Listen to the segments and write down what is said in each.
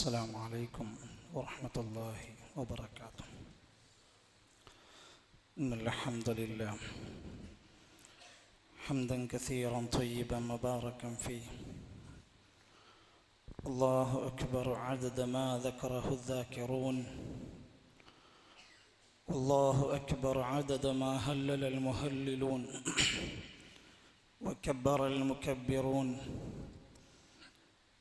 السلام عليكم ورحمة الله وبركاته. إن الحمد لله. حمدا كثيرا طيبا مباركا فيه. الله أكبر عدد ما ذكره الذاكرون. والله أكبر عدد ما هلل المهللون. وكبر المكبرون.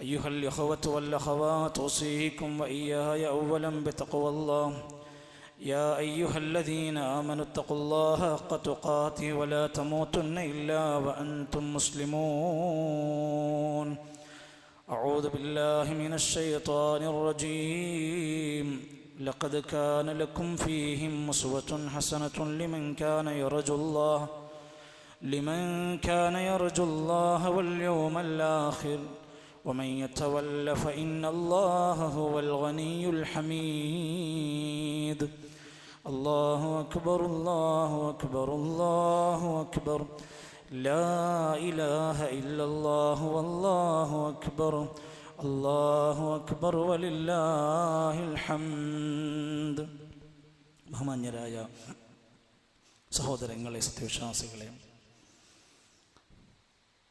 أيها الإخوة والأخوات أوصيكم وإياي أولا بتقوى الله. يا أيها الذين آمنوا اتقوا الله حق تقاته ولا تموتن إلا وأنتم مسلمون. أعوذ بالله من الشيطان الرجيم. لقد كان لكم فيهم أسوة حسنة لمن كان يرجو الله لمن كان يرجو الله واليوم الآخر. ومن يتول فإن الله هو الغني الحميد الله أكبر الله أكبر الله أكبر لا إله إلا الله والله أكبر الله أكبر ولله الحمد ബഹുമാന്യരായ സഹോദരങ്ങളെ സത്യവിശ്വാസികളെ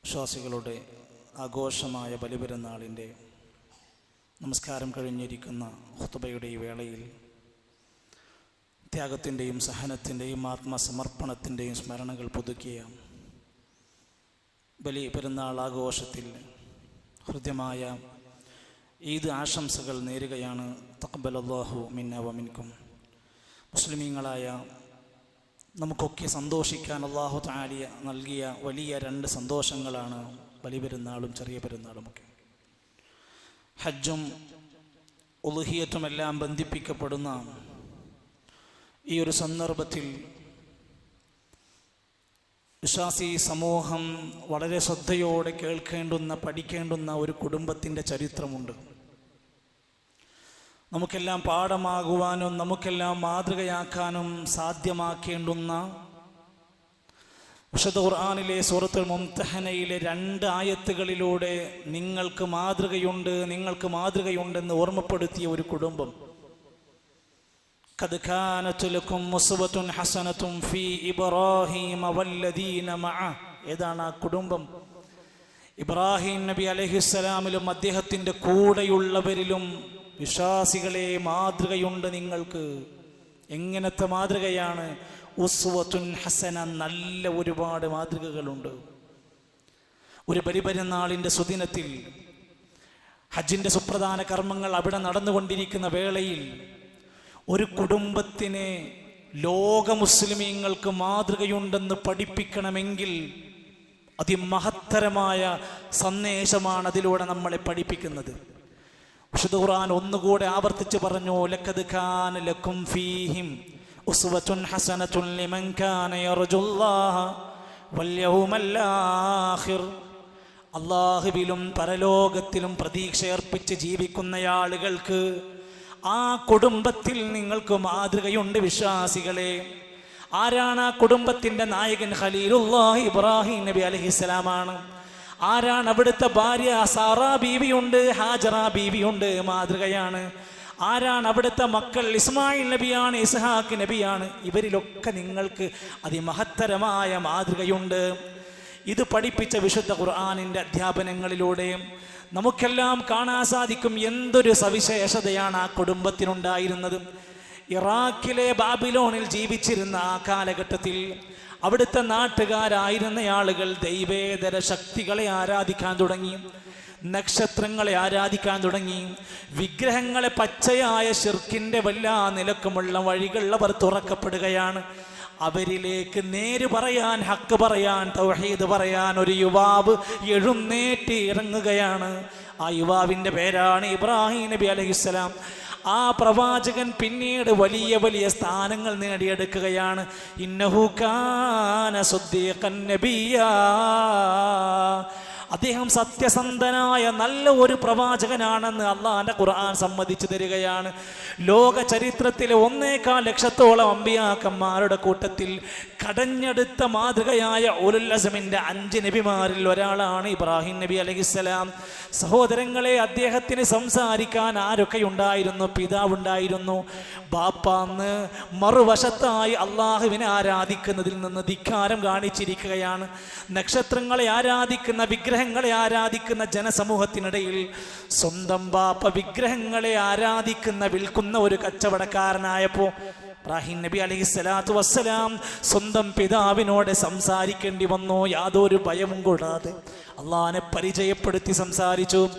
വിശ്വാസികളുടെ ആഘോഷമായ ബലിപെരുന്നാളിന്റെ നമസ്കാരം കഴിഞ്ഞിരിക്കുന്ന ഹുത്തുബയുടെ ഈ വേളയിൽ ത്യാഗത്തിന്റെയും സഹനത്തിന്റെയും ആത്മസമർപ്പണത്തിന്റെയും സ്മരണകൾ പുതുക്കിയ ബലി പെരുന്നാൾ ആഘോഷത്തിൽ ഹൃദ്യമായ ഈദ് ആശംസകൾ നേരുകയാണ്. തക്കബലല്ലാഹു മിന്ന വമിൻകും മുസ്ലിമീങ്ങളായ നമുക്കൊക്കെ സന്തോഷിക്കാൻ അള്ളാഹു താലിയ നൽകിയ വലിയ രണ്ട് സന്തോഷങ്ങളാണ് വലിയ പെരുന്നാളും ചെറിയ പെരുന്നാളുമൊക്കെ ഹജ്ജും ഉലുഹിയറ്റുമെല്ലാം ബന്ധിപ്പിക്കപ്പെടുന്ന ഈ ഒരു സന്ദർഭത്തിൽ വിശ്വാസി സമൂഹം വളരെ ശ്രദ്ധയോടെ കേൾക്കേണ്ടുന്ന പഠിക്കേണ്ടുന്ന ഒരു കുടുംബത്തിന്റെ ചരിത്രമുണ്ട്. നമുക്കെല്ലാം പാഠമാകുവാനും നമുക്കെല്ലാം മാതൃകയാക്കാനും സാധ്യമാക്കേണ്ടുന്ന വിശുദ്ധ ഖുർആാനിലെ സൂറത്തുൽ മുംതഹനയിലെ രണ്ട് ആയത്തുകളിലൂടെ നിങ്ങൾക്ക് മാതൃകയുണ്ട് നിങ്ങൾക്ക് മാതൃകയുണ്ടെന്ന് ഓർമ്മപ്പെടുത്തിയ ഒരു കുടുംബം قد كانت لكم أسوة حسنة في إبراهيم والذين معه ഏതാണ് ആ കുടുംബം ഇബ്രാഹിം നബി അലഹിസ്സലാമിലും അദ്ദേഹത്തിൻ്റെ കൂടെയുള്ളവരിലും വിശ്വാസികളെ മാതൃകയുണ്ട് നിങ്ങൾക്ക് എങ്ങനത്തെ മാതൃകയാണ് ഉസ്വത്തുൻ ഹസന നല്ല ഒരുപാട് മാതൃകകളുണ്ട്. ഒരു പരിപരനാളിന്റെ സുദിനത്തിൽ ഹജ്ജിന്റെ സുപ്രധാന കർമ്മങ്ങൾ അവിടെ നടന്നുകൊണ്ടിരിക്കുന്ന വേളയിൽ ഒരു കുടുംബത്തിനെ ലോക മുസ്ലിമീങ്ങൾക്ക് മാതൃകയുണ്ടെന്ന് പഠിപ്പിക്കണമെങ്കിൽ അതിമഹത്തരമായ സന്ദേശമാണ് അതിലൂടെ നമ്മളെ പഠിപ്പിക്കുന്നത്. ഖുർആൻ ഒന്നുകൂടെ ആവർത്തിച്ച് പറഞ്ഞു ലക്കത് ഖാൻ ലക്കും ഫീഹിം ഉസ്വത്തുൻ ഹസനത്തുൻ ലിമൻ കാന യർജുല്ലാഹ വൽയൗമൽ ആഖിർ അള്ളാഹുവിലും പരലോകത്തിലും പ്രതീക്ഷയർപ്പിച്ച് ജീവിക്കുന്ന ആളുകൾക്ക് ആ കുടുംബത്തിൽ നിങ്ങൾക്ക് മാതൃകയുണ്ട് വിശ്വാസികളെ. ആരാണ് ആ കുടുംബത്തിന്റെ നായകൻ? ഖലീലുല്ലാഹി ഇബ്രാഹിം നബി അലഹിസ്സലാമാണ് ആരാണ് അവിടുത്തെ ഭാര്യ? സാറാ ബീവിയുണ്ട് ഹാജറ ബീവിയുണ്ട് മാതൃകയാണ്. ആരാണ് അവിടുത്തെ മക്കൾ? ഇസ്മായിൽ നബിയാണ് ഇസ്ഹാഖ് നബിയാണ്. ഇവരിലൊക്കെ നിങ്ങൾക്ക് അതിമഹത്തരമായ മാതൃകയുണ്ട്. ഇത് പഠിപ്പിച്ച വിശുദ്ധ ഖുർആാനിന്റെ അധ്യാപനങ്ങളിലൂടെ നമുക്കെല്ലാം കാണാൻ സാധിക്കും എന്തൊരു സവിശേഷതയാണ് ആ കുടുംബത്തിനുണ്ടായിരുന്നത്. ഇറാഖിലെ ബാബിലോണിൽ ജീവിച്ചിരുന്ന ആ കാലഘട്ടത്തിൽ അവിടുത്തെ നാട്ടുകാരായിരുന്ന ആളുകൾ ദൈവേതര ശക്തികളെ ആരാധിക്കാൻ തുടങ്ങി. നക്ഷത്രങ്ങളെ ആരാധിക്കാൻ തുടങ്ങി. വിഗ്രഹങ്ങളെ പച്ചയായ ഷിർക്കിന്റെ വല്ല നിലക്കുമുള്ള വഴികൾ അവർ തുറക്കപ്പെടുകയാണ്. അവരിലേക്ക് നേര് പറയാൻ ഹക്ക് പറയാൻ തൗഹീദ് പറയാൻ ഒരു യുവാവ് എഴുന്നേറ്റ് ഇറങ്ങുകയാണ്. ആ യുവാവിന്റെ പേരാണ് ഇബ്രാഹിം നബി അലൈഹിസ്സലാം. ആ പ്രവാചകൻ പിന്നീട് വലിയ വലിയ സ്ഥാനങ്ങൾ നേടിയെടുക്കുകയാണ്. ഇന്നഹുക്കാന സുദ്ദീഖൻ നബിയാ. അദ്ദേഹം സത്യസന്ധനായ നല്ല ഒരു പ്രവാചകനാണെന്ന് അള്ളാഹാന്റെ ഖുർആൻ സമ്മതിച്ചു തരികയാണ്. ലോക ചരിത്രത്തിലെ ഒന്നേക്കാൽ ലക്ഷത്തോളം അമ്പിയാക്കന്മാരുടെ കൂട്ടത്തിൽ കടഞ്ഞെടുത്ത മാതൃകയായ ഉലുല്ലസമിന്റെ അഞ്ച് നബിമാരിൽ ഒരാളാണ് ഇബ്രാഹിം നബി അലഹിസ്സലാം സഹോദരങ്ങളെ അദ്ദേഹത്തിന് സംസാരിക്കാൻ ആരൊക്കെ ഉണ്ടായിരുന്നു? പിതാവുണ്ടായിരുന്നു ബാപ്പാന്ന് മറുവശത്തായി അള്ളാഹുവിനെ ആരാധിക്കുന്നതിൽ നിന്ന് ധിക്കാരം കാണിച്ചിരിക്കുകയാണ്. നക്ഷത്രങ്ങളെ ആരാധിക്കുന്ന വിഗ്രഹങ്ങളെ ആരാധിക്കുന്ന ജനസമൂഹത്തിനിടയിൽ സ്വന്തം ബാപ്പ വിഗ്രഹങ്ങളെ ആരാധിക്കുന്ന വിൽക്കുന്ന ഒരു കച്ചവടക്കാരനായപ്പോൾ ഇബ്രാഹിം നബി അലൈഹി സ്വലാത്തു വസ്സലാം സ്വന്തം പിതാവിനോട് സംസാരിക്കേണ്ടി വന്നു. യാതൊരു ഭയവും കൂടാതെ അള്ളഹാനെ പരിചയപ്പെടുത്തി സംസാരിച്ചു.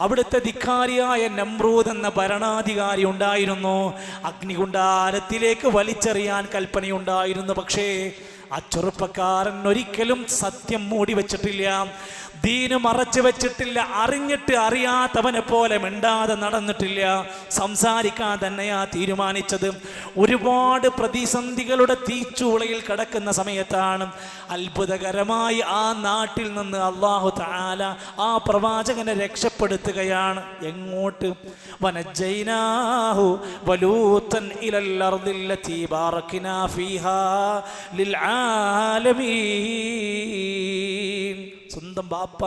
അവിടുത്തെ ധിക്കാരിയായ നമ്രൂദ് എന്ന ഭരണാധികാരി ഉണ്ടായിരുന്നു. അഗ്നികുണ്ടാരത്തിലേക്ക് വലിച്ചെറിയാൻ കൽപ്പനയുണ്ടായിരുന്നു. പക്ഷേ ആ ചെറുപ്പക്കാരൻ ഒരിക്കലും സത്യം മൂടി വെച്ചിട്ടില്ല ദീന് മറച്ചു വെച്ചിട്ടില്ല അറിഞ്ഞിട്ട് അറിയാത്തവനെ പോലെ മിണ്ടാതെ നടന്നിട്ടില്ല. സംസാരിക്കാൻ തന്നെയാ തീരുമാനിച്ചത്. ഒരുപാട് പ്രതിസന്ധികളുടെ തീച്ചുളയിൽ കിടക്കുന്ന സമയത്താണ് അത്ഭുതകരമായി ആ നാട്ടിൽ നിന്ന് അള്ളാഹു താല ആ പ്രവാചകനെ രക്ഷപ്പെടുത്തുകയാണ്. എങ്ങോട്ട്? വലൂത്തൻ ഫീഹാ ലിൽ ആലമീൻ. സ്വന്തം ബാപ്പ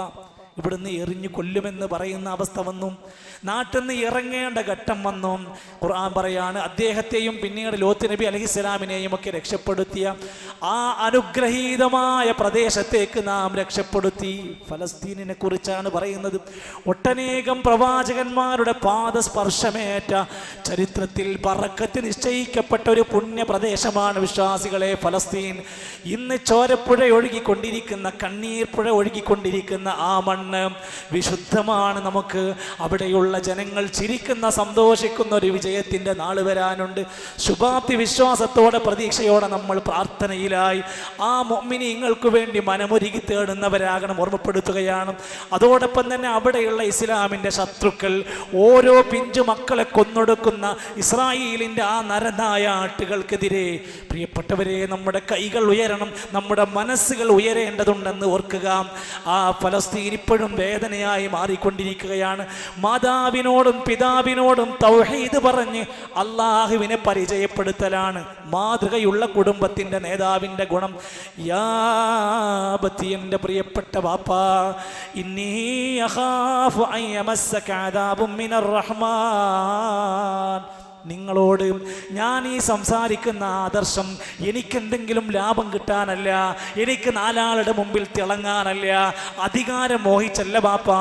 ഇവിടുന്ന് എറിഞ്ഞു കൊല്ലുമെന്ന് പറയുന്ന അവസ്ഥ വന്നു. നാട്ടിൽ നിന്ന് ഇറങ്ങേണ്ട ഘട്ടം വന്നു. ഖുർആൻ പറയാണ് അദ്ദേഹത്തെയും പിന്നീട് ലോത്ത് നബി അലഹിസ്സലാമിനെയും ഒക്കെ രക്ഷപ്പെടുത്തിയ ആ അനുഗ്രഹീതമായ പ്രദേശത്തേക്ക് നാം രക്ഷപ്പെടുത്തി. ഫലസ്തീനിനെ കുറിച്ചാണ് പറയുന്നത്. ഒട്ടനേകം പ്രവാചകന്മാരുടെ പാദസ്പർശമേറ്റ ചരിത്രത്തിൽ പറക്കത്ത് നിശ്ചയിക്കപ്പെട്ട ഒരു പുണ്യ പ്രദേശമാണ് വിശ്വാസികളെ ഫലസ്തീൻ. ഇന്ന് ചോരപ്പുഴ ഒഴുകിക്കൊണ്ടിരിക്കുന്ന കണ്ണീർ പുഴ ഒഴുകിക്കൊണ്ടിരിക്കുന്ന ആ മണ്ണ് വിശുദ്ധമാണ് നമുക്ക് അവിടെയുള്ള ജനങ്ങൾ ചിരിക്കുന്ന സന്തോഷിക്കുന്ന ഒരു വിജയത്തിന്റെ നാൾ വരാനുണ്ട്. ശുഭാപ്തി വിശ്വാസത്തോടെ പ്രതീക്ഷയോടെ നമ്മൾ പ്രാർത്ഥനയിലായി ആ മൊമ്മിനിങ്ങൾക്ക് വേണ്ടി മനമൊരുകി തേടുന്നവരാകണം ഓർമ്മപ്പെടുത്തുകയാണ്. അതോടൊപ്പം തന്നെ അവിടെയുള്ള ഇസ്ലാമിന്റെ ശത്രുക്കൾ ഓരോ പിഞ്ചു മക്കളെ കൊന്നൊടുക്കുന്ന ഇസ്രായേലിന്റെ ആ നരനായ ആട്ടുകൾക്കെതിരെ പ്രിയപ്പെട്ടവരെ നമ്മുടെ കൈകൾ ഉയരണം നമ്മുടെ മനസ്സുകൾ ഉയരേണ്ടതുണ്ടെന്ന് ഓർക്കുക. ആ ഫലസ്തീൻ ഇപ്പോഴും വേദനയായി മാറിക്കൊണ്ടിരിക്കുകയാണ്. മാതാവിനോടും പിതാവിനോടും തൗഹീദ് പറഞ്ഞ് അള്ളാഹുവിനെ പരിചയപ്പെടുത്തലാണ്. മാതൃകയുള്ള കുടുംബത്തിന്റെ നേതാവിന്റെ ഗുണം. യാബത്തി എന്റെ പ്രിയപ്പെട്ട വാപ്പാ ഇന്നീ അഹാഫ് ഐ അദാബും മിനർ റഹ്മാൻ. നിങ്ങളോട് ഞാൻ ഈ സംസാരിക്കുന്ന ആദർശം എനിക്കെന്തെങ്കിലും ലാഭം കിട്ടാനല്ല എനിക്ക് നാലാളുടെ മുമ്പിൽ തിളങ്ങാനല്ല അധികാരം മോഹിച്ചല്ല ബാപ്പ.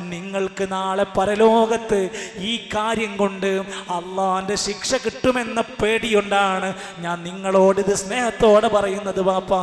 നിങ്ങൾക്ക് നാളെ പരലോകത്ത് ഈ കാര്യം കൊണ്ട് അള്ളാന്റെ ശിക്ഷ കിട്ടുമെന്ന പേടിയുണ്ടാണ്. ഞാൻ നിങ്ങളോട് ഇത് സ്നേഹത്തോടെ പറയുന്നത് ബാപ്പ.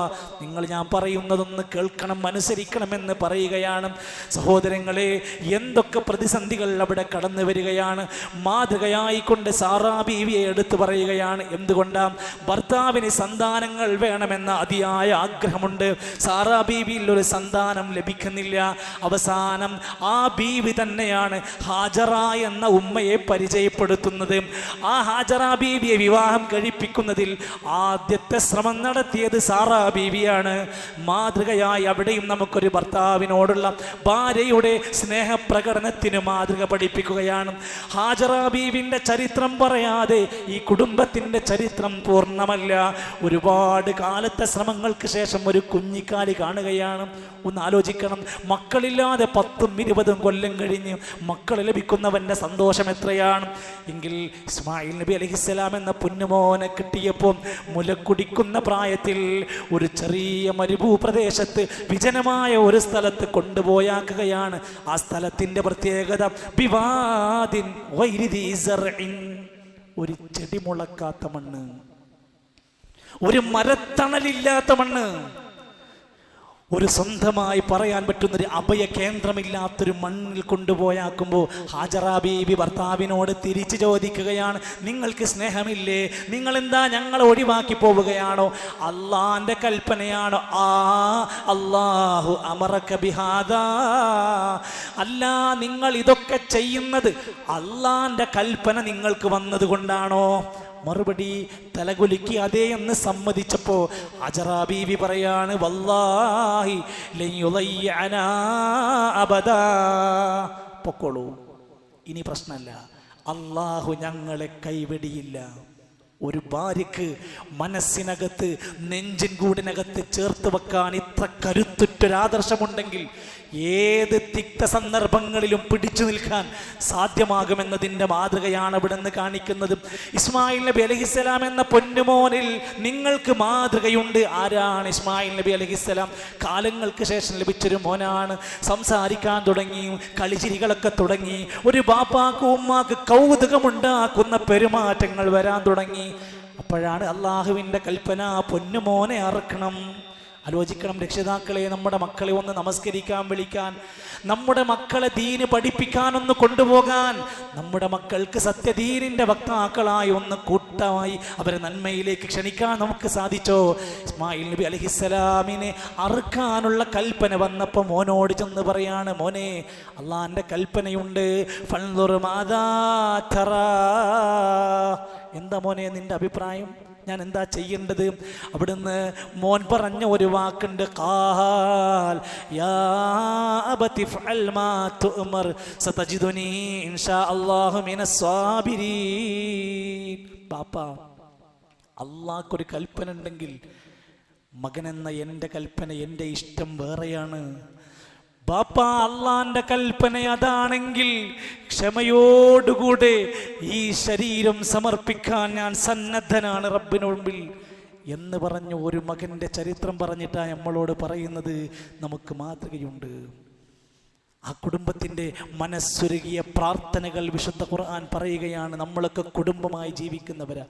നിങ്ങൾ ഞാൻ പറയുന്നതൊന്ന് കേൾക്കണം അനുസരിക്കണമെന്ന് പറയുകയാണ്. സഹോദരങ്ങളെ എന്തൊക്കെ പ്രതിസന്ധികൾ അവിടെ കടന്നു വരികയാണ്. മാതൃകയായിക്കൊണ്ട് സാറാ ബീവിയെ എടുത്തു പറയുകയാണ്. എന്തുകൊണ്ടാണ് ഭർത്താവിന് സന്താനങ്ങൾ വേണമെന്ന അതിയായ ആഗ്രഹമുണ്ട്. സാറാ ബീവിയിൽ ഒരു സന്താനം ലഭിക്കുന്നില്ല. അവസാനം ആ ബീവി തന്നെയാണ് ഹാജറ എന്ന ഉമ്മയെ പരിചയപ്പെടുത്തുന്നത്. ആ ഹാജറ ബീവിയെ വിവാഹം കഴിപ്പിക്കുന്നതിൽ ആദ്യത്തെ ശ്രമം നടത്തിയത് സാറാ ബീവിയാണ്. മാതൃകയായി അവിടെയും നമുക്കൊരു ഭർത്താവിനോടുള്ള ഭാര്യയുടെ സ്നേഹപ്രകടനത്തിന് മാതൃക പഠിപ്പിക്കുകയാണ്. ഹാജറ ബീവിന്റെ ചരിത്രം പറ പറയാതെ ഈ കുടുംബത്തിന്റെ ചരിത്രം പൂർണമല്ല. ഒരുപാട് കാലത്തെ ശ്രമങ്ങൾക്ക് ശേഷം ഒരു കുഞ്ഞിക്കാലി കാണുകയാണ്. ഒന്ന് ആലോചിക്കണം. മക്കളില്ലാതെ പത്തും ഇരുപതും കൊല്ലം കഴിഞ്ഞ് മക്കൾ ലഭിക്കുന്നവന്റെ സന്തോഷം എത്രയാണ്? എങ്കിൽ ഇസ്മായിൽ നബി അലഹിസ്സലാം എന്ന പൊന്നുമോനെ കിട്ടിയപ്പോൾ മുലക്കുടിക്കുന്ന പ്രായത്തിൽ ഒരു ചെറിയ മരുഭൂപ്രദേശത്ത് വിജനമായ ഒരു സ്ഥലത്ത് കൊണ്ടുപോയാക്കുകയാണ്. ആ സ്ഥലത്തിന്റെ പ്രത്യേകത വിവാദിൻ സർഇൻ. ഒരു ചെടി മുളക്കാത്ത മണ്ണ്. ഒരു മരത്തണലില്ലാത്ത മണ്ണ്. ഒരു സ്വന്തമായി പറയാൻ പറ്റുന്ന ഒരു അഭയ കേന്ദ്രമില്ലാത്തൊരു മണ്ണിൽ കൊണ്ടുപോയാക്കുമ്പോൾ ഹാജറ ബീബി ഭർത്താവിനോട് തിരിച്ചു ചോദിക്കുകയാണ് നിങ്ങൾക്ക് സ്നേഹമില്ലേ? നിങ്ങൾ എന്താ ഞങ്ങളെ ഒഴിവാക്കി പോവുകയാണോ? അള്ളാന്റെ കൽപ്പനയാണോ? ആ അള്ളാഹു അമറക്ക ബിഹാദ. അല്ല നിങ്ങൾ ഇതൊക്കെ ചെയ്യുന്നത് അള്ളാന്റെ കൽപ്പന നിങ്ങൾക്ക് വന്നത് കൊണ്ടാണോ മറുപടി തലകുലുക്കി അതേ എന്ന് സമ്മതിച്ചപ്പോ അജറാ ബീവി പറയാണ് പൊക്കോളൂ. ഇനി പ്രശ്നമല്ല അള്ളാഹു ഞങ്ങളെ കൈവെടിയില്ല. ഒരു ഭാര്യക്ക് മനസ്സിനകത്ത് നെഞ്ചിൻ കൂടിനകത്ത് ചേർത്ത് വെക്കാൻ ഇത്ര കരുത്തുറ്റൊരാദർശമുണ്ടെങ്കിൽ ഏത് തിക്ത സന്ദർഭങ്ങളിലും പിടിച്ചു നിൽക്കാൻ സാധ്യമാകുമെന്നതിന്റെ മാതൃകയാണ് അവിടെ നിന്ന് കാണിക്കുന്നത്. ഇസ്മായിൽ നബി അലഹിസ്സലാം എന്ന പൊന്നുമോനിൽ നിങ്ങൾക്ക് മാതൃകയുണ്ട്. ആരാണ് ഇസ്മായിൽ നബി അലഹിസ്സലാം കാലങ്ങൾക്ക് ശേഷം ലഭിച്ചൊരു മോനാണ്. സംസാരിക്കാൻ തുടങ്ങി കളിചിരികളൊക്കെ തുടങ്ങി ഒരു ബാപ്പാക്ക് ഉമ്മാക്ക് കൗതുകമുണ്ടാക്കുന്ന പെരുമാറ്റങ്ങൾ വരാൻ തുടങ്ങി. അപ്പോഴാണ് അള്ളാഹുവിന്റെ കൽപ്പന പൊന്നുമോനെ അറക്കണം. ആലോചിക്കണം രക്ഷിതാക്കളെ നമ്മുടെ മക്കളെ ഒന്ന് നമസ്കരിക്കാൻ വിളിക്കാൻ. നമ്മുടെ മക്കളെ ദീന് പഠിപ്പിക്കാനൊന്ന് കൊണ്ടുപോകാൻ. നമ്മുടെ മക്കൾക്ക് സത്യദീനിന്റെ വക്താക്കളായി ഒന്ന് കൂട്ടമായി അവരെ നന്മയിലേക്ക് ക്ഷണിക്കാൻ നമുക്ക് സാധിച്ചോ? ഇസ്മായിൽ നബി അലഹിസ്സലാമിനെ അറുക്കാനുള്ള കൽപ്പന വന്നപ്പോൾ മോനോട് ചെന്ന് പറയാണ് മോനെ അള്ളാന്റെ കൽപ്പനയുണ്ട്. ഫൻദുർ മാതാ എന്താ മോനെ നിന്റെ അഭിപ്രായം? ഞാൻ എന്താ ചെയ്യേണ്ടത്? അവിടുന്ന് മോൻ പറഞ്ഞ ഒരു വാക്കുണ്ട് കാൽ പാപ്പ അള്ളാഹ്ക്കൊരു കൽപ്പന ഉണ്ടെങ്കിൽ മകനെന്ന എന്റെ കൽപ്പന എന്റെ ഇഷ്ടം വേറെയാണ്. ബാപ്പ അള്ളാന്റെ കൽപ്പന അതാണെങ്കിൽ ക്ഷമയോടുകൂടെ ഈ ശരീരം സമർപ്പിക്കാൻ ഞാൻ സന്നദ്ധനാണ് റബ്ബിന് മുമ്പിൽ. എന്ന് പറഞ്ഞ ഒരു മകന്റെ ചരിത്രം പറഞ്ഞിട്ടാണ് നമ്മളോട് പറയുന്നത്. നമുക്ക് മാതൃകയുണ്ട്. ആ കുടുംബത്തിന്റെ മനസ്സുരുകിയ പ്രാർത്ഥനകൾ വിശുദ്ധ ഖുർആൻ പറയുകയാണ് നമ്മളൊക്കെ കുടുംബമായി ജീവിക്കുന്നവരാ.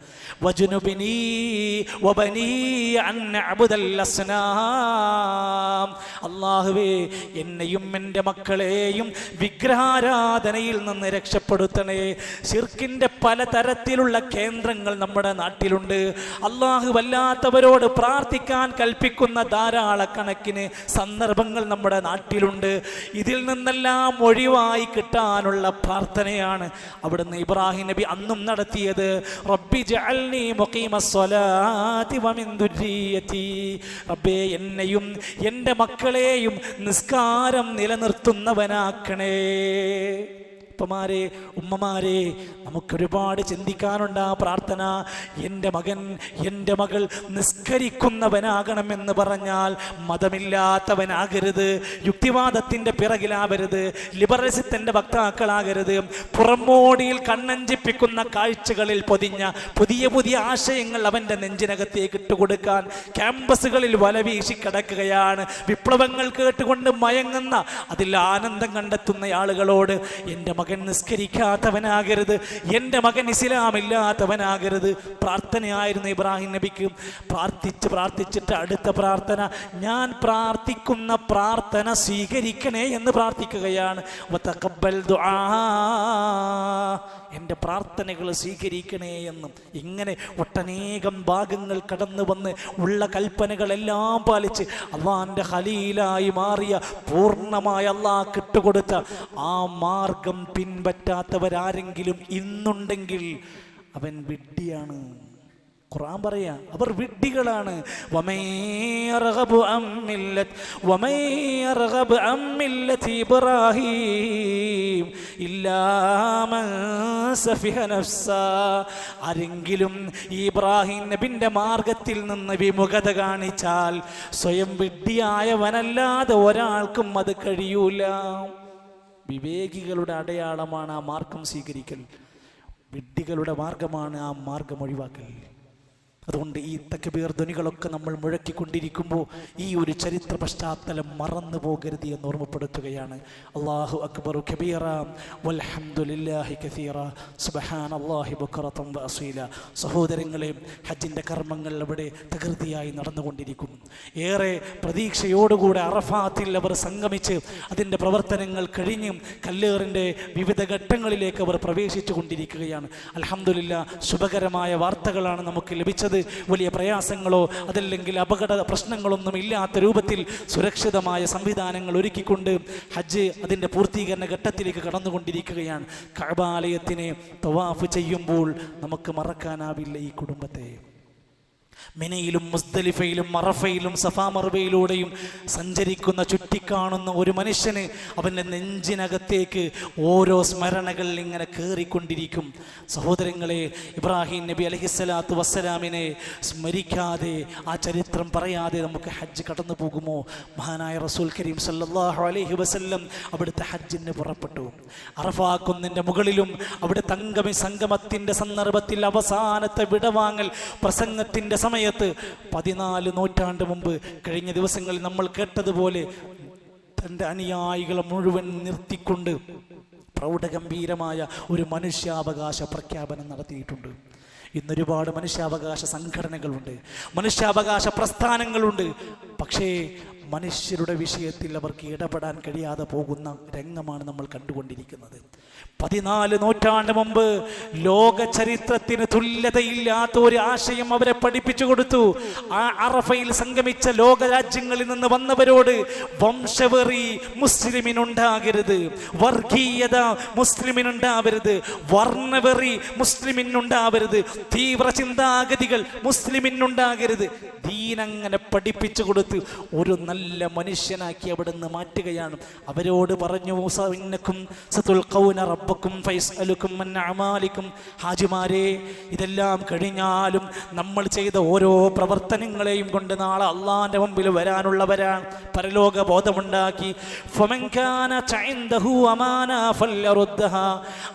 അള്ളാഹുവേ എന്നെയും എന്റെ മക്കളെയും വിഗ്രഹാരാധനയിൽ നിന്ന് രക്ഷപ്പെടുത്തണേ. ശിർക്കിന്റെ പലതരത്തിലുള്ള കേന്ദ്രങ്ങൾ നമ്മുടെ നാട്ടിലുണ്ട്. അള്ളാഹു വല്ലാത്തവരോട് പ്രാർത്ഥിക്കാൻ കൽപ്പിക്കുന്ന ധാരാളക്കണക്കിന് സന്ദർഭങ്ങൾ നമ്മുടെ നാട്ടിലുണ്ട്. ഇതിൽ നിന്നെല്ലാം ഒഴിവായി കിട്ടാനുള്ള പ്രാർത്ഥനയാണ് അവിടുന്ന് ഇബ്രാഹിം നബി അന്നും നടത്തിയത്. റബ്ബി റബ്ബേ എന്നെയും എന്റെ മക്കളെയും നിസ്കാരം നിലനിർത്തുന്നവനാക്കണേ. ഉപ്പമാരെ ഉമ്മമാരെ നമുക്കൊരുപാട് ചിന്തിക്കാനുണ്ട് ആ പ്രാർത്ഥന. എന്റെ മകൻ എന്റെ മകൾ നിസ്കരിക്കുന്നവനാകണമെന്ന് പറഞ്ഞാൽ മതമില്ലാത്തവനാകരുത്. യുക്തിവാദത്തിന്റെ പിറകിലാവരുത്. ലിബറലിസത്തിന്റെ വക്താക്കളാകരുത്. പുറമോടിയിൽ കണ്ണഞ്ചിപ്പിക്കുന്ന കാഴ്ചകളിൽ പൊതിഞ്ഞ പുതിയ പുതിയ ആശയങ്ങൾ അവന്റെ നെഞ്ചിനകത്തേക്ക് ഇട്ടുകൊടുക്കാൻ ക്യാമ്പസുകളിൽ വലവീശി കിടക്കുകയാണ്. വിപ്ലവങ്ങൾ കേട്ടുകൊണ്ട് മയങ്ങുന്ന അതിൽ ആനന്ദം കണ്ടെത്തുന്ന ആളുകളോട് എന്റെ മകൻ നിസ്കരിക്കാത്തവനാകരുത്. എന്റെ മകൻ ഇസ്ലാമില്ലാത്തവനാകരുത്. പ്രാർത്ഥനയായിരുന്നു ഇബ്രാഹിം നബിക്ക്. പ്രാർത്ഥിച്ച് പ്രാർത്ഥിച്ചിട്ട് അടുത്ത പ്രാർത്ഥന ഞാൻ പ്രാർത്ഥിക്കുന്ന പ്രാർത്ഥന സ്വീകരിക്കണേ എന്ന് പ്രാർത്ഥിക്കുകയാണ്. എന്റെ പ്രാർത്ഥനകൾ സ്വീകരിക്കണേ എന്നും ഇങ്ങനെ ഒട്ടനേകം ഭാഗങ്ങൾ കടന്നു വന്ന് ഉള്ള കൽപ്പനകളെല്ലാം പാലിച്ച് അള്ളാന്റെ ഹലീലായി മാറിയ പൂർണമായ അള്ളാ കിട്ടുകൊടുത്ത ആ മാർഗം പിൻപറ്റാത്തവരാരെങ്കിലും ഇന്നുണ്ടെങ്കിൽ അവൻ വിഡ്ഢിയാണ്. ഖുർആൻ പറയാ അവർ വിഡ്ഢികളാണ്. ഇബ്രാഹീം ആരെങ്കിലും ഇബ്രാഹിം നബിന്റെ മാർഗത്തിൽ നിന്ന് വിമുഖത കാണിച്ചാൽ സ്വയം വിഡ്ഢിയായവനല്ലാതെ ഒരാൾക്കും അത് കഴിയൂല. വിവേകികളുടെ അടയാളമാണ് ആ മാർഗം സ്വീകരിക്കൽ. വിഡ്ഢികളുടെ മാർഗമാണ് ആ മാർഗം ഒഴിവാക്കൽ. അതുകൊണ്ട് ഈ തക്കബീർ ധ്വനികളൊക്കെ നമ്മൾ മുഴക്കിക്കൊണ്ടിരിക്കുമ്പോൾ ഈ ഒരു ചരിത്ര പശ്ചാത്തലം മറന്നു പോകരുത് എന്ന് ഓർമ്മപ്പെടുത്തുകയാണ്. അള്ളാഹു അക്ബറു കബീറ വൽഹംദുലില്ലാഹി കസീറ സഹോദരങ്ങളെ ഹജ്ജിന്റെ കർമ്മങ്ങൾ അവിടെ തകൃതിയായി നടന്നുകൊണ്ടിരിക്കും ഏറെ പ്രതീക്ഷയോടുകൂടെ അറഫാത്തിൽ അവർ സംഗമിച്ച് അതിന്റെ പ്രവർത്തനങ്ങൾ കഴിഞ്ഞും കല്ലേറിന്റെ വിവിധ ഘട്ടങ്ങളിലേക്ക് അവർ പ്രവേശിച്ചു കൊണ്ടിരിക്കുകയാണ് അലഹമുല്ല ശുഭകരമായ വാർത്തകളാണ് നമുക്ക് ലഭിച്ചത്. വലിയ പ്രയാസങ്ങളോ അതല്ലെങ്കിൽ അപകട പ്രശ്നങ്ങളൊന്നും ഇല്ലാത്ത രൂപത്തിൽ സുരക്ഷിതമായ സംവിധാനങ്ങൾ ഒരുക്കിക്കൊണ്ട് ഹജ്ജ് അതിന്റെ പൂർത്തീകരണ ഘട്ടത്തിലേക്ക് കടന്നുകൊണ്ടിരിക്കുകയാണ്. കഴബാലയത്തിനെ തവാഫ് ചെയ്യുമ്പോൾ നമുക്ക് മറക്കാനാവില്ല ഈ കുടുംബത്തെ. മിനയിലും മുസ്ദലിഫയിലും മറഫയിലും സഫാ മറബയിലൂടെയും സഞ്ചരിക്കുന്ന ചുറ്റിക്കാണുന്ന ഒരു മനുഷ്യന് അവന്റെ നെഞ്ചിനകത്തേക്ക് ഓരോ സ്മരണകൾ ഇങ്ങനെ കയറിക്കൊണ്ടിരിക്കും സഹോദരങ്ങളെ ഇബ്രാഹിം നബി അലഹിസ്സലാത്തു വസ്സലാമിനെ സ്മരിക്കാതെ ആ ചരിത്രം പറയാതെ നമുക്ക് ഹജ്ജ് കടന്നു പോകുമോ? മഹാനായ റസൂൽ കരീം സല്ലാഹു അലഹി വസ്ല്ലം അവിടുത്തെ ഹജ്ജിന് പുറപ്പെട്ടു. അറഫാക്കുന്നിന്റെ മുകളിലും അവിടെ തങ്കമി സംഗമത്തിന്റെ സന്ദർഭത്തിൽ അവസാനത്തെ വിടവാങ്ങൽ പ്രസംഗത്തിന്റെ സമയത്ത് പതിനാല് നൂറ്റാണ്ട് മുമ്പ് കഴിഞ്ഞ ദിവസങ്ങളിൽ നമ്മൾ കേട്ടതുപോലെ തന്റെ അനുയായികളെ മുഴുവൻ നിർത്തിക്കൊണ്ട് പ്രൗഢഗംഭീരമായ ഒരു മനുഷ്യാവകാശ പ്രഖ്യാപനം നടത്തിയിട്ടുണ്ട്. ഇന്നൊരുപാട് മനുഷ്യാവകാശ സംഘടനകളുണ്ട്. മനുഷ്യാവകാശ പ്രസ്ഥാനങ്ങളുണ്ട്. പക്ഷേ മനുഷ്യരുടെ വിഷയത്തിൽ അവർക്ക് ഇടപെടാൻ കഴിയാതെ പോകുന്ന രംഗമാണ് നമ്മൾ കണ്ടുകൊണ്ടിരിക്കുന്നത്. പതിനാല് നൂറ്റാണ്ട് മുമ്പ് ലോക ചരിത്രത്തിന് തുല്യതയില്ലാത്ത ഒരു ആശയം അവരെ പഠിപ്പിച്ചു കൊടുത്തു. ആ അറഫയിൽ സംഗമിച്ച ലോക രാജ്യങ്ങളിൽ നിന്ന് വന്നവരോട് വംശവെറി മുസ്ലിമിനുണ്ടാകരുത്. വർഗീയത മുസ്ലിമിനുണ്ടാവരുത്. വർണവെറി മുസ്ലിമിനുണ്ടാവരുത്. തീവ്ര ചിന്താഗതികൾ മുസ്ലിമിനുണ്ടാകരുത്. ദീനങ്ങനെ പഠിപ്പിച്ചു കൊടുത്ത് ഒരു നല്ല മനുഷ്യനാക്കി അവിടെ നിന്ന് മാറ്റുകയാണ്. അവരോട് പറഞ്ഞു "മൂസ ഇന്നക്കും സതുൽഖൗന റബ്ബക്കും ഫൈസ്അലുക്കും അമാലിക്കും. ഹാജിമാരെ ഇതെല്ലാം കഴിഞ്ഞാലും നമ്മൾ ചെയ്ത ഓരോ പ്രവർത്തനങ്ങളെയും കൊണ്ട് നാളെ അള്ളാന്റെ മുമ്പിൽ വരാനുള്ളവരാണ്. പരലോക ബോധമുണ്ടാക്കി.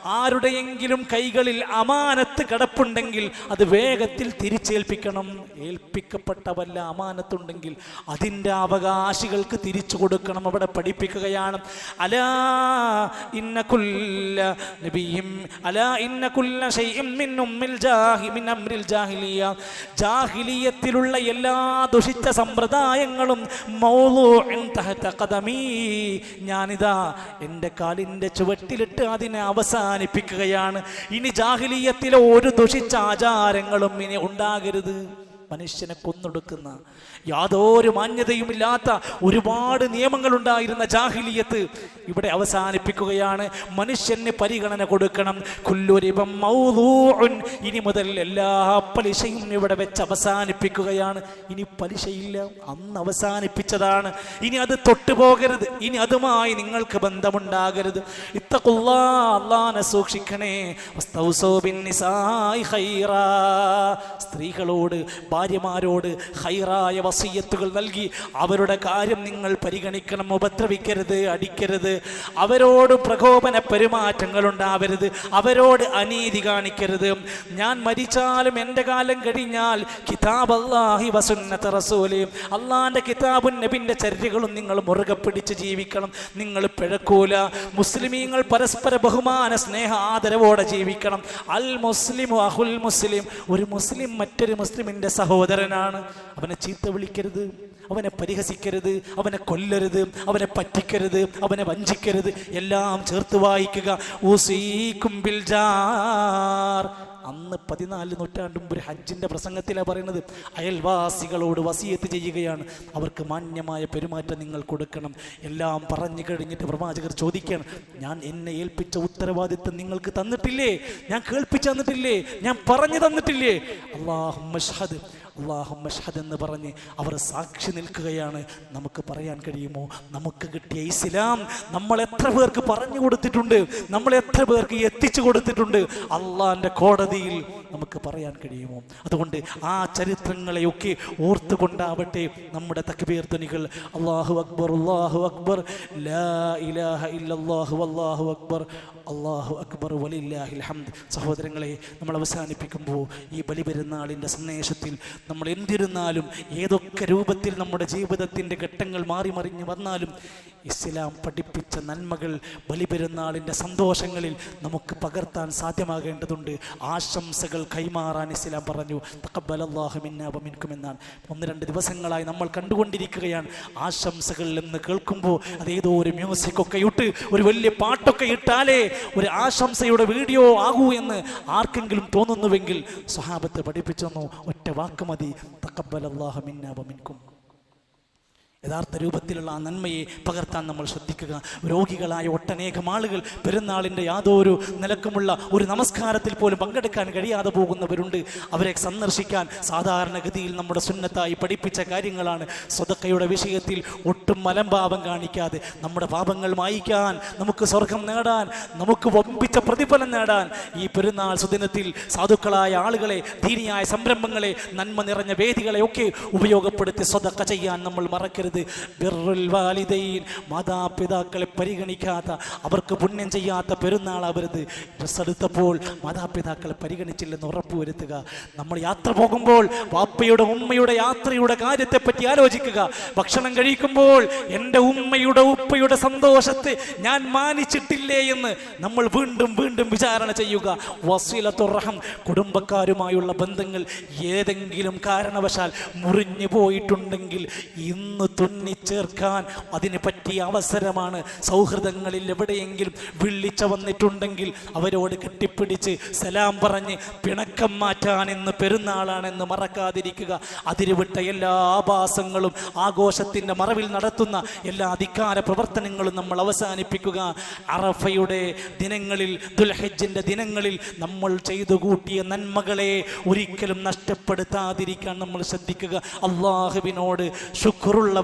ആരുടെയെങ്കിലും കൈകളിൽ അമാനത്ത് കിടപ്പുണ്ടെങ്കിൽ അത് വേഗത്തിൽ തിരിച്ചേൽപ്പിക്കണം. ഏൽപ്പിക്കപ്പെട്ട വല്ല അമാനത്തുണ്ടെങ്കിൽ അതിന്റെ അവകാശികൾക്ക് തിരിച്ചു കൊടുക്കണം. അവിടെ പഠിപ്പിക്കുകയാണ്. അലാ ഇന്ന കുല്ല നബിയും അലാ ഇന്ന കുല്ല ശൈഇൻ മിൻ ഉമ്മിൽ ജാഹി മിൻ അംരിൽ ജാഹിലിയ. ജാഹിലിയത്തിലുള്ള എല്ലാ ദുഷിച്ച സമ്പ്രദായങ്ങളും മൗളൂഉൻ തഹത ഖദമീ. ഞാനിതാ എന്റെ കാലിന്റെ ചുവട്ടിലിട്ട് അതിനെ അവസാനിപ്പിക്കുകയാണ്. ഇനി ജാഹിലിയത്തിലെ ഒരു ദുഷിച്ച ആചാരങ്ങളും ഇനി ഉണ്ടാകരുത്. മനുഷ്യനെ കൊന്നൊടുക്കുന്ന യാതൊരു മാന്യതയുമില്ലാത്ത ഒരുപാട് നിയമങ്ങളുണ്ടായിരുന്ന ജാഹിലിയത്ത് ഇവിടെ അവസാനിപ്പിക്കുകയാണ്. മനുഷ്യന് പരിഗണന കൊടുക്കണം. കുല്ലുരിപം. ഇനി മുതൽ എല്ലാ പലിശയും ഇവിടെ വെച്ച് അവസാനിപ്പിക്കുകയാണ്. ഇനി പലിശയില്ല. അന്ന് അവസാനിപ്പിച്ചതാണ്. ഇനി അത് തൊട്ടുപോകരുത് ഇനി അതുമായി നിങ്ങൾക്ക് ബന്ധമുണ്ടാകരുത്. ഇത്തക്കുള്ള അള്ളാനെ സൂക്ഷിക്കണേ. സ്ത്രീകളോട് ഭാര്യമാരോട് ഹൈറായ വസീയത്തുകൾ നൽകി അവരുടെ കാര്യം നിങ്ങൾ പരിഗണിക്കണം ഉപദ്രവിക്കരുത് അടിക്കരുത്. അവരോട് പ്രകോപന പെരുമാറ്റങ്ങൾ ഉണ്ടാവരുത്. അവരോട് അനീതി കാണിക്കരുത്. ഞാൻ മരിച്ചാലും എന്റെ കാലം കഴിഞ്ഞാൽ കിതാബ് അള്ളാഹി വസുന്നത്ത് റസൂൽ. അള്ളാഹിന്റെ കിതാബും നബിന്റെ ചര്യകളും നിങ്ങൾ മുറുകെ പിടിച്ച് ജീവിക്കണം. നിങ്ങൾ പിഴക്കൂല. മുസ്ലിമീങ്ങൾ പരസ്പര ബഹുമാന സ്നേഹ ആദരവോടെ ജീവിക്കണം. അൽ മുസ്ലിം അഹുൽ മുസ്ലിം. ഒരു മുസ്ലിം മറ്റൊരു മുസ്ലിമിന്റെ സഹോദരനാണ്. അവനെ ചീത്ത വിളിക്കരുത്. അവനെ പരിഹസിക്കരുത്. അവനെ കൊല്ലരുത്. അവനെ പറ്റിക്കരുത്. അവനെ വഞ്ചിക്കരുത്. എല്ലാം ചേർത്ത് വായിക്കുക. അന്ന് പതിനാല് നൂറ്റാണ്ടും ഒരു ഹജ്ജിന്റെ പ്രസംഗത്തിലാണ് പറയുന്നത് അയൽവാസികളോട് വസിയത്ത് ചെയ്യുകയാണ്. അവർക്ക് മാന്യമായ പെരുമാറ്റം നിങ്ങൾ കൊടുക്കണം. എല്ലാം പറഞ്ഞു കഴിഞ്ഞിട്ട് പ്രവാചകർ ചോദിക്കുകയാണ് ഞാൻ എന്നെ ഏൽപ്പിച്ച ഉത്തരവാദിത്വം നിങ്ങൾക്ക് തന്നിട്ടില്ലേ? ഞാൻ കേൾപ്പിച്ചു തന്നിട്ടില്ലേ? ഞാൻ പറഞ്ഞു തന്നിട്ടില്ലേ? അള്ളാഹു മഷ്ഹദ് അള്ളാഹു മഷ്ഹദ് എന്ന് പറഞ്ഞ് അവർ സാക്ഷി നിൽക്കുകയാണ്. നമുക്ക് പറയാൻ കഴിയുമോ? നമുക്ക് കിട്ടിയ ഇസ്ലാം നമ്മൾ എത്ര പേർക്ക് പറഞ്ഞു കൊടുത്തിട്ടുണ്ട്? നമ്മൾ എത്ര പേർക്ക് എത്തിച്ചു കൊടുത്തിട്ടുണ്ട്? അള്ളാഹിന്റെ കോടതിയിൽ നമുക്ക് പറയാൻ കഴിയുമോ? അതുകൊണ്ട് ആ ചരിത്രങ്ങളെയൊക്കെ ഓർത്തുകൊണ്ടാവട്ടെ നമ്മുടെ തക്ബീർ ധ്വനികൾ. അള്ളാഹു അക്ബർ അള്ളാഹു അക്ബർ ലാ ഇലാഹ ഇല്ലാഹു അള്ളാഹു അക്ബർ. അള്ളാഹു അക്ബർ വലില്ലാഹിൽ ഹംദ് സഹോദരങ്ങളെ നമ്മൾ അവസാനിപ്പിക്കുമ്പോൾ ഈ ബലിപെരുന്നാളിന്റെ സന്ദേശത്തിൽ നമ്മൾ എന്തിരുന്നാലും ഏതൊക്കെ രൂപത്തിൽ നമ്മുടെ ജീവിതത്തിന്റെ ഘട്ടങ്ങൾ മാറി മറിഞ്ഞ് വന്നാലും ഇസ്ലാം പഠിപ്പിച്ച നന്മകൾ ബലിപെരുന്നാളിന്റെ സന്തോഷങ്ങളിൽ നമുക്ക് പകർത്താൻ സാധ്യമാകേണ്ടതുണ്ട്. ആശംസകൾ കൈമാറാൻ ഇസ്ലാം പറഞ്ഞു തക്കബലല്ലാഹുമിന്നാബമിൻക്കും എന്നാണ്. ഒന്ന് രണ്ട് ദിവസങ്ങളായി നമ്മൾ കണ്ടുകൊണ്ടിരിക്കുകയാണ്. ആശംസകൾ എന്ന് കേൾക്കുമ്പോൾ അതേതോ ഒരു മ്യൂസിക് ഒക്കെ ഇട്ട് ഒരു വലിയ പാട്ടൊക്കെ ഇട്ടാലേ ഒരു ആശംസയുടെ വീഡിയോ ആകൂ എന്ന് ആർക്കെങ്കിലും തോന്നുന്നുവെങ്കിൽ സ്വഹാബത്തെ പഠിപ്പിച്ചെന്നു ഒറ്റ വാക്ക് മതി. തക്കബലല്ലാഹുമിന്നാബമിൻക്കും യഥാർത്ഥ രൂപത്തിലുള്ള ആ നന്മയെ പകർത്താൻ നമ്മൾ ശ്രദ്ധിക്കുക. രോഗികളായ ഒട്ടനേകം ആളുകൾ പെരുന്നാളിന്റെ യാതൊരു നിലക്കുമുള്ള ഒരു നമസ്കാരത്തിൽ പോലും പങ്കെടുക്കാൻ കഴിയാതെ പോകുന്നവരുണ്ട്. അവരെ സന്ദർശിക്കാൻ സാധാരണഗതിയിൽ നമ്മുടെ സുന്നത്തായി പഠിപ്പിച്ച കാര്യങ്ങളാണ്. സ്വതക്കയുടെ വിഷയത്തിൽ ഒട്ടും മലംഭാവം കാണിക്കാതെ നമ്മുടെ പാപങ്ങൾ മായിക്കാൻ നമുക്ക് സ്വർഗം നേടാൻ നമുക്ക് വമ്പിച്ച പ്രതിഫലം നേടാൻ ഈ പെരുന്നാൾ സുദിനത്തിൽ സാധുക്കളായ ആളുകളെ ധീനിയായ സംരംഭങ്ങളെ നന്മ നിറഞ്ഞ വേദികളെ ഒക്കെ ഉപയോഗപ്പെടുത്തി സ്വതക്ക ചെയ്യാൻ നമ്മൾ മറക്കരുത്. ബിർറുൽ വാലിദൈൻ മാതാപിതാക്കളെ പരിഗണിക്കാത്ത അവർക്ക് പുണ്യം ചെയ്യാത്ത പെരുന്നാളാവരുത് ഡ്രസ് എടുത്തപ്പോൾ മാതാപിതാക്കളെ പരിഗണിച്ചില്ലെന്ന് ഉറപ്പുവരുത്തുക നമ്മൾ യാത്ര പോകുമ്പോൾ വാപ്പയുടെ ഉമ്മയുടെ യാത്രയുടെ കാര്യത്തെപ്പറ്റി ആലോചിക്കുക. ഭക്ഷണം കഴിക്കുമ്പോൾ എന്റെ ഉമ്മയുടെ ഉപ്പയുടെ സന്തോഷത്തെ ഞാൻ മാനിച്ചിട്ടില്ലേ എന്ന് നമ്മൾ വീണ്ടും വീണ്ടും വിചാരണ ചെയ്യുക. വസീലത്തുറഹം കുടുംബക്കാരുമായുള്ള ബന്ധങ്ങൾ ഏതെങ്കിലും കാരണവശാൽ മുറിഞ്ഞു പോയിട്ടുണ്ടെങ്കിൽ ഇന്ന് തുന്നിച്ചേർക്കാൻ അതിന് പറ്റിയ അവസരമാണ്. സൗഹൃദങ്ങളിൽ എവിടെയെങ്കിലും വിളിച്ച വന്നിട്ടുണ്ടെങ്കിൽ അവരോട് കെട്ടിപ്പിടിച്ച് സലാം പറഞ്ഞ് പിണക്കം മാറ്റാൻ ഇന്ന് പെരുന്നാളാണെന്ന് മറക്കാതിരിക്കുക. അതിരുവിട്ട എല്ലാ ആഭാസങ്ങളും ആഘോഷത്തിന്റെ മറവിൽ നടത്തുന്ന എല്ലാ അധികാര പ്രവർത്തനങ്ങളും നമ്മൾ അവസാനിപ്പിക്കുക. അറഫയുടെ ദിനങ്ങളിൽ ദുൽഹജ്ജിന്റെ ദിനങ്ങളിൽ നമ്മൾ ചെയ്തു കൂട്ടിയ നന്മകളെ ഒരിക്കലും നഷ്ടപ്പെടുത്താതിരിക്കാൻ നമ്മൾ ശ്രദ്ധിക്കുക. അള്ളാഹുവിനോട്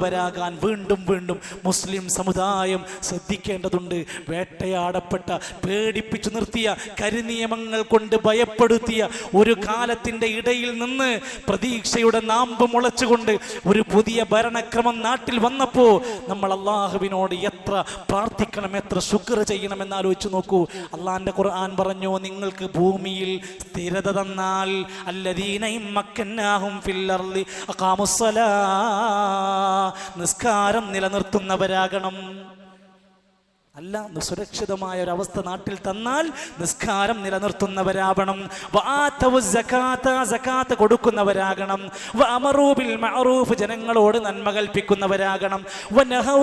ശുക്രുള്ളവരാകാൻ വീണ്ടും വീണ്ടും മുസ്ലിം സമുദായം ശ്രദ്ധിക്കേണ്ടതുണ്ട്. വേട്ടയാടപ്പെട്ട പേടിപ്പിച്ചു നിർത്തിയ കരിനിയമങ്ങൾ കൊണ്ട് ഭയപ്പെടുത്തിയ ഒരു കാലത്തിന്റെ ഇടയിൽ നിന്ന് പ്രതീക്ഷയുടെ നാമ്പ് മുളച്ചുകൊണ്ട് ഒരു പുതിയ ഭരണക്രമം നാട്ടിൽ വന്നപ്പോൾ നമ്മൾ അള്ളാഹുവിനോട് എത്ര പ്രാർത്ഥിക്കണം എത്ര ശുക്ർ ചെയ്യണമെന്ന് ആലോചിച്ച് നോക്കൂ. അള്ളാഹിന്റെ ഖുർആൻ പറഞ്ഞു നിങ്ങൾക്ക് ഭൂമിയിൽ സ്ഥിരത തന്നാൽ അല്ലദീനയും മക്കന്നാഹും ഫില്ലർലി അഖാമുസ്സലാ. നിസ്കാരം നിലനിർത്തുന്നവരാകണം. അല്ല സുരക്ഷിതമായ ഒരു അവസ്ഥ നാട്ടിൽ തന്നാൽ നിസ്കാരം നിലനിർത്തുന്നവരാവണം. സകാത്ത് കൊടുക്കുന്നവരാകണം. അമറൂബിൽ മഅറൂഫ് ജനങ്ങളോട് നന്മ കൽപ്പിക്കുന്നവരാകണം.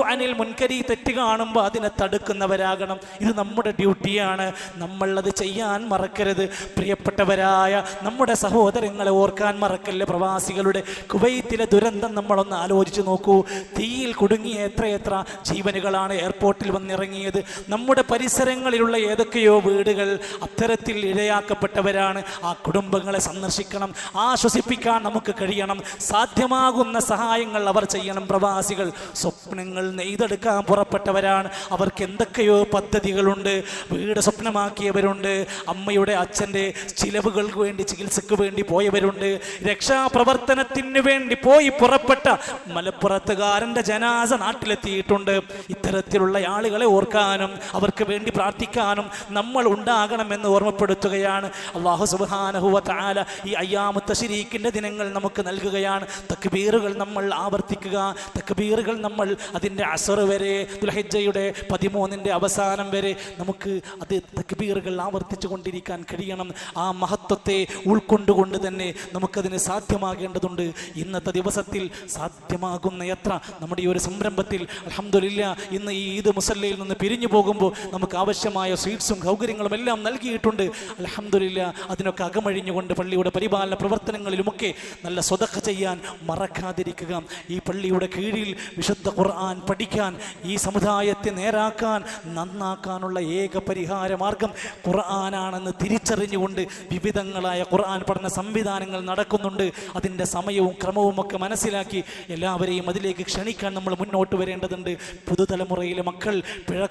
അനിൽ മുൻകരി തെറ്റ് കാണുമ്പോൾ അതിനെ തടുക്കുന്നവരാകണം. ഇത് നമ്മുടെ ഡ്യൂട്ടിയാണ്. നമ്മളത് ചെയ്യാൻ മറക്കരുത്. പ്രിയപ്പെട്ടവരായ നമ്മുടെ സഹോദരങ്ങളെ ഓർക്കാൻ മറക്കല്ലേ പ്രവാസികളുടെ കുവൈത്തിലെ ദുരന്തം നമ്മളൊന്ന് ആലോചിച്ച് നോക്കൂ. തീയിൽ കുടുങ്ങിയ എത്രയെത്ര ജീവനുകളാണ് എയർപോർട്ടിൽ വന്നിറങ്ങിയത് നമ്മുടെ പരിസരങ്ങളിലുള്ള ഏതൊക്കെയോ വീടുകൾ അത്തരത്തിൽ ഇഴയാക്കപ്പെട്ടവരാണ് ആ കുടുംബങ്ങളെ സന്ദർശിക്കണം ആശ്വസിപ്പിക്കാൻ നമുക്ക് കഴിയണം. സാധ്യമാകുന്ന സഹായങ്ങൾ അവർ ചെയ്യണം. പ്രവാസികൾ സ്വപ്നങ്ങൾ നെയ്തെടുക്കാൻ പുറപ്പെട്ടവരാണ്. അവർക്ക് എന്തൊക്കെയോ പദ്ധതികളുണ്ട്. വീട് സ്വപ്നമാക്കിയവരുണ്ട്. അമ്മയുടെ അച്ഛന്റെ ചിലവുകൾക്ക് വേണ്ടി ചികിത്സയ്ക്ക് വേണ്ടി പോയവരുണ്ട്. രക്ഷാപ്രവർത്തനത്തിന് വേണ്ടി പോയി പുറപ്പെട്ട മലപ്പുറത്തുകാരന്റെ ജനാസ നാട്ടിലെത്തിയിട്ടുണ്ട്. ഇത്തരത്തിലുള്ള ആളുകളെ ഓർക്കാനും അവർക്ക് വേണ്ടി പ്രാർത്ഥിക്കാനും നമ്മൾ ഉണ്ടാകണമെന്ന് ഓർമ്മപ്പെടുത്തുകയാണ്. അള്ളാഹു സുബാനഹുവ താല ഈ അയ്യാമത്ത ശരീക്കിന്റെ ദിനങ്ങൾ നമുക്ക് നൽകുകയാണ്. തക്ബീറുകൾ നമ്മൾ ആവർത്തിക്കുക. തക്ബീറുകൾ നമ്മൾ അതിന്റെ അസർ വരെ ദുൽഹജ്ജയുടെ പതിമൂന്നിന്റെ അവസാനം വരെ നമുക്ക് അത് തക്ബീറുകൾ ആവർത്തിച്ചു കൊണ്ടിരിക്കാൻ കഴിയണം. ആ മഹത്വത്തെ ഉൾക്കൊണ്ടുകൊണ്ട് തന്നെ നമുക്കതിന് സാധ്യമാകേണ്ടതുണ്ട്. ഇന്നത്തെ ദിവസത്തിൽ സാധ്യമാകുന്ന എത്ര? നമ്മുടെ ഈ ഒരു സംരംഭത്തിൽ അലഹമില്ല ഇന്ന് ഈ ഈദ് മുസല്ലയിൽ നിന്ന് പിരിഞ്ഞു പോകുമ്പോൾ നമുക്ക് ആവശ്യമായ സ്വീറ്റ്സും സൗകര്യങ്ങളും എല്ലാം നൽകിയിട്ടുണ്ട്. അലഹമില്ല അതിനൊക്കെ അകമഴിഞ്ഞുകൊണ്ട് പള്ളിയുടെ പരിപാലന പ്രവർത്തനങ്ങളിലുമൊക്കെ നല്ല സ്വതക്ക ചെയ്യാൻ മറക്കാതിരിക്കുക. ഈ പള്ളിയുടെ കീഴിൽ വിശുദ്ധ ഖുർആൻ പഠിക്കാൻ ഈ സമുദായത്തെ നേരാക്കാൻ നന്നാക്കാനുള്ള ഏക പരിഹാര മാർഗം ഖുർആനാണെന്ന് തിരിച്ചറിഞ്ഞുകൊണ്ട് വിവിധങ്ങളായ ഖുർആൻ പഠന സംവിധാനങ്ങൾ നടക്കുന്നുണ്ട്. അതിന്റെ സമയവും ക്രമവും ഒക്കെ മനസ്സിലാക്കി എല്ലാവരെയും അതിലേക്ക് ക്ഷണിക്കാൻ നമ്മൾ മുന്നോട്ട് വരേണ്ടതുണ്ട്. പുതുതലമുറയിലെ മക്കൾ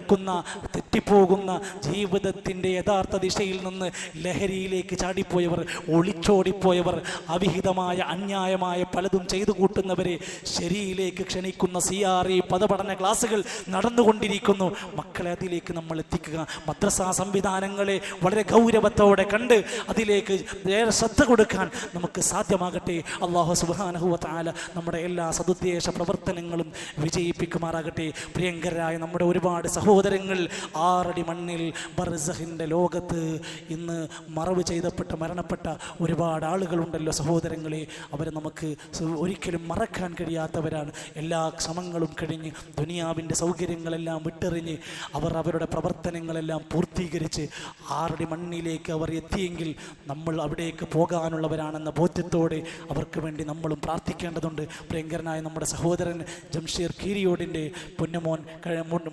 പിഴക്കുന്ന തെറ്റിപ്പോകുന്ന ജീവിതത്തിന്റെ യഥാർത്ഥ ദിശയിൽ നിന്ന് ലഹരിയിലേക്ക് ചാടിപ്പോയവർ ഒളിച്ചോടിപ്പോയവർ അവിഹിതമായ അന്യായമായ പലതും ചെയ്തു കൂട്ടുന്നവരെ ശരിയിലേക്ക് ക്ഷണിക്കുന്ന സി ആർ ഇ പദപഠന ക്ലാസ്സുകൾ നടന്നുകൊണ്ടിരിക്കുന്നു. മക്കളെ അതിലേക്ക് നമ്മൾ എത്തിക്കുക. മദ്രസാ സംവിധാനങ്ങളെ വളരെ ഗൗരവത്തോടെ കണ്ട് അതിലേക്ക് ഏറെ ശ്രദ്ധ കൊടുക്കാൻ നമുക്ക് സാധ്യമാകട്ടെ. അള്ളാഹു സുബാനഹുവ താല നമ്മുടെ എല്ലാ സതുദ്ദേശ പ്രവർത്തനങ്ങളും വിജയിപ്പിക്കുമാറാകട്ടെ. പ്രിയങ്കരായ നമ്മുടെ ഒരുപാട് സഹോദരങ്ങൾ ആറടി മണ്ണിൽ ബർസഹിന്റെ ലോകത്ത് ഇന്ന് മറവ് ചെയ്തപ്പെട്ട മരണപ്പെട്ട ഒരുപാട് ആളുകളുണ്ടല്ലോ സഹോദരങ്ങളെ. അവരെ നമുക്ക് ഒരിക്കലും മറക്കാൻ കഴിയാത്തവരാണ്. എല്ലാ ശ്രമങ്ങളും കഴിഞ്ഞ് ദുനിയാവിന്റെ സൗകര്യങ്ങളെല്ലാം വിട്ടെറിഞ്ഞ് അവർ അവരുടെ പ്രവർത്തനങ്ങളെല്ലാം പൂർത്തീകരിച്ച് ആറടി മണ്ണിലേക്ക് അവർ എത്തിയെങ്കിൽ നമ്മൾ അവിടേക്ക് പോകാനുള്ളവരാണെന്ന ബോധ്യത്തോടെ അവർക്ക് വേണ്ടി നമ്മളും പ്രാർത്ഥിക്കേണ്ടതുണ്ട്. പ്രിയങ്കരനായ നമ്മുടെ സഹോദരൻ ജംഷീർ കീരിയോടിന്റെ പൊന്നുമോൻ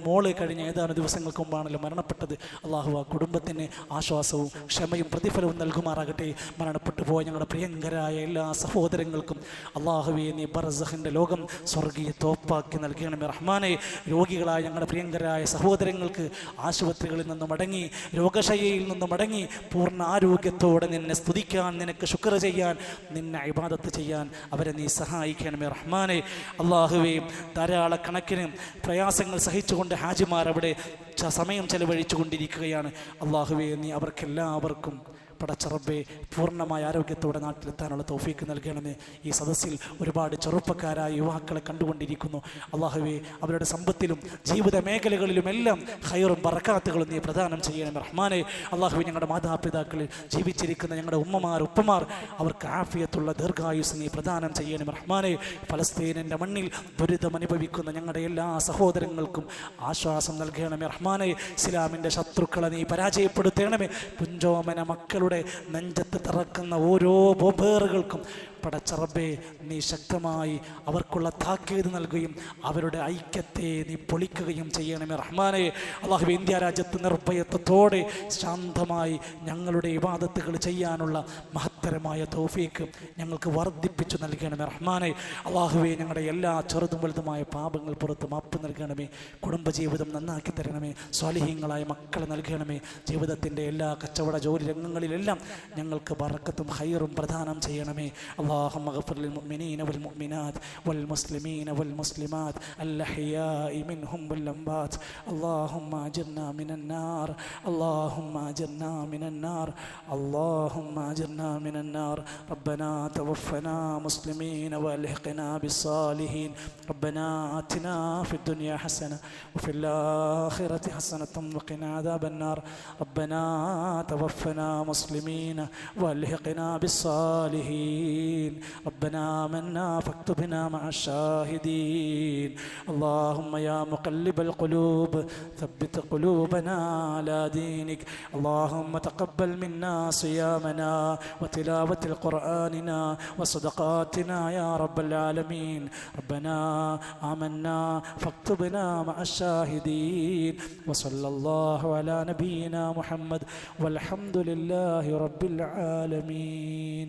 മോൾ കഴിഞ്ഞ ഏതാനും ദിവസങ്ങൾക്ക് മുമ്പാണല്ലോ മരണപ്പെട്ടത്. അള്ളാഹു ആ കുടുംബത്തിന് ആശ്വാസവും ക്ഷമയും പ്രതിഫലവും നൽകുമാറാകട്ടെ. മരണപ്പെട്ടു പോയ ഞങ്ങളുടെ പ്രിയങ്കരായ എല്ലാ സഹോദരങ്ങൾക്കും അള്ളാഹുവെ നീ ബർസഹിന്റെ ലോകം സ്വർഗീയ തോപ്പാക്കി നൽകണമേ റഹ്മാനെ. രോഗികളായ ഞങ്ങളുടെ പ്രിയങ്കരായ സഹോദരങ്ങൾക്ക് ആശുപത്രികളിൽ നിന്നും മടങ്ങി രോഗശയ്യയിൽ നിന്നും മടങ്ങി പൂർണ ആരോഗ്യത്തോടെ നിന്നെ സ്തുതിക്കാൻ നിനക്ക് ശുക്ർ ചെയ്യാൻ നിന്നെ ഇബാദത്ത് ചെയ്യാൻ അവരെ നീ സഹായിക്കണമേ റഹ്മാനെ. അള്ളാഹുവേയും ധാരാളക്കണക്കിന് പ്രയാസങ്ങൾ സഹിച്ചുകൊണ്ട് ഹാജിമാർ അവിടെ സമയം ചെലവഴിച്ചു കൊണ്ടിരിക്കുകയാണ് അള്ളാഹുവെ നീ അവർക്കെല്ലാവർക്കും പടച്ചറബെ പൂർണമായ ആരോഗ്യത്തോടെ നാട്ടിലെത്താനുള്ള തോഫീക്ക് നൽകണമേ ഈ സദസ്സിൽ ഒരുപാട് ചെറുപ്പക്കാരായ യുവാക്കളെ കണ്ടുകൊണ്ടിരിക്കുന്നു. അള്ളാഹുവെ അവരുടെ സമ്പത്തിലും ജീവിത മേഖലകളിലുമെല്ലാം ഹൈറും ബറക്കാത്തുകളും നീ പ്രദാനം ചെയ്യണമേ റഹ്മാനെ. അള്ളാഹുവെ ഞങ്ങളുടെ മാതാപിതാക്കളിൽ ജീവിച്ചിരിക്കുന്ന ഞങ്ങളുടെ ഉമ്മമാർ ഉപ്പമാർ അവർക്ക് ആഫിയത്തുള്ള ദീർഘായുസ് നീ പ്രദാനം ചെയ്യണമേ റഹ്മാനെ. ഫലസ്തീനിന്റെ മണ്ണിൽ ദുരിതം അനുഭവിക്കുന്ന ഞങ്ങളുടെ എല്ലാ സഹോദരങ്ങൾക്കും ആശ്വാസം നൽകണമേ റഹ്മാനെ. ഇസ്ലാമിന്റെ ശത്രുക്കളെ നീ പരാജയപ്പെടുത്തണമേ. പുഞ്ചോമന മക്കളുടെ നെഞ്ചത്ത് തറക്കുന്ന ഓരോ ബൊബേറുകൾക്കും പടച്ചറബെ നീ ശക്തമായി അവർക്കുള്ള താക്കീത് നൽകുകയും അവരുടെ ഐക്യത്തെ നീ പൊളിക്കുകയും ചെയ്യണമേ റഹ്മാനെ. അള്ളാഹു ഇന്ത്യ രാജ്യത്ത് നിർഭയത്വത്തോടെ ശാന്തമായി ഞങ്ങളുടെ ഇവാദത്തുകൾ ചെയ്യാനുള്ള മഹത്തരമായ തോഫീക്ക് ഞങ്ങൾക്ക് വർദ്ധിപ്പിച്ചു നൽകണമേ റഹ്മാനെ. അള്ളാഹുവെ ഞങ്ങളുടെ എല്ലാ ചെറുതും വലുതുമായ പാപങ്ങൾ പുറത്ത് മാപ്പ് നൽകണമേ. കുടുംബജീവിതം നന്നാക്കി തരണമേ. സ്വാലിഹ്യങ്ങളായ മക്കളെ നൽകണമേ. ജീവിതത്തിന്റെ എല്ലാ കച്ചവട ജോലി രംഗങ്ങളിലെല്ലാം ഞങ്ങൾക്ക് വറക്കത്തും ഹൈറും പ്രദാനം ചെയ്യണമേ. اللهم اغفر للمؤمنين والمؤمنات والمسلمين والمسلمات الأحياء منهم والأموات. اللهم أجرنا من النار. اللهم أجرنا من النار. اللهم أجرنا من النار. ربنا توفنا مسلمين وألحقنا بالصالحين. ربنا آتنا في الدنيا حسنة وفي الآخرة حسنة وقنا عذاب النار. ربنا توفنا مسلمين وألحقنا بالصالحين. ربنا آمنا فاكتبنا مع الشاهدين. اللهم يا مقلب القلوب ثبت قلوبنا على دينك. اللهم تقبل منا صيامنا وتلاوة القرآننا وصدقاتنا يا رب العالمين. ربنا آمنا فاكتبنا مع الشاهدين. وصلى الله على نبينا محمد والحمد لله رب العالمين.